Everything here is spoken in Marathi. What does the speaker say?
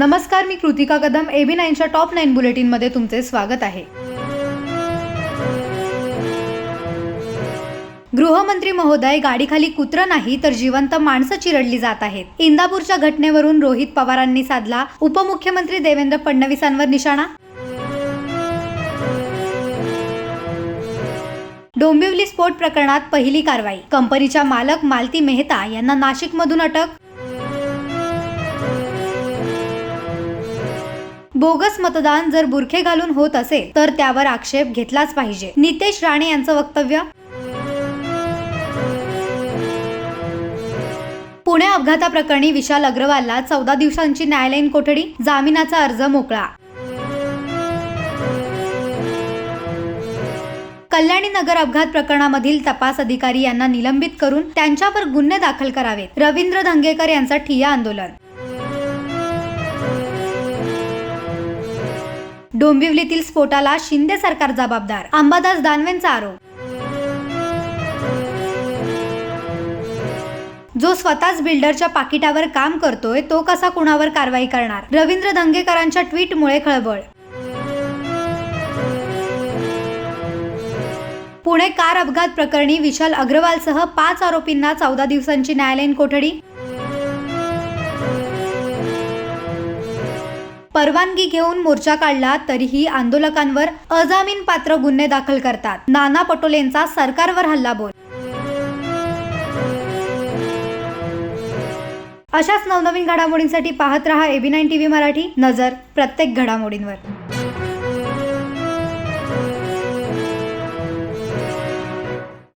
नमस्कार मी कृतिका कदम एबी नाईनच्या टॉप नाईन बुलेटिनमध्ये तुमचे स्वागत आहे. गृहमंत्री महोदय गाडीखाली कुत्र नाही तर जिवंत माणसं चिरडली जात आहेत. इंदापूरच्या घटनेवरून रोहित पवारांनी साधला उपमुख्यमंत्री देवेंद्र फडणवीसांवर निशाणा? डोंबिवली स्फोट प्रकरणात पहिली कारवाई. कंपनीच्या मालक मालती मेहता यांना नाशिकमधून अटक? बोगस मतदान जर बुरखे घालून होत असेल तर त्यावर आक्षेप घेतलाच पाहिजे. नितेश राणे यांचं वक्तव्य? पुणे अपघाताप्रकरणी विशाल अग्रवालला चौदा दिवसांची न्यायालयीन कोठडी जामिनाचा अर्ज मोकळा. कल्याणी नगर अपघात प्रकरणामधील तपास अधिकारी यांना निलंबित करून त्यांच्यावर गुन्हे दाखल करावेत. रवींद्र धंगेकर यांचं ठिया आंदोलन. डोंबिवलीतील स्फोटाला शिंदे सरकार जबाबदार. अंबादास दानवेंचा आरोप. जो स्वतःच बिल्डरच्या पाकिटावर काम करतोय तो कसा कुणावर कारवाई करणार? रवींद्र दंगेकरांच्या ट्विटमुळे खळबळ. पुणे कार अपघात प्रकरणी विशाल अग्रवालसह पाच आरोपींना चौदा दिवसांची न्यायालयीन कोठडी? परवानगी घेऊन मोर्चा काढला तरीही आंदोलकांवर अजामीन पात्र गुन्हे दाखल करतात. नाना पटोलेंचा सरकारवर हल्लाबोल. अशाच नवनवीन घडामोडींसाठी पाहत रहा एबी नाईन टीव्ही मराठी. नजर प्रत्येक घडामोडींवर.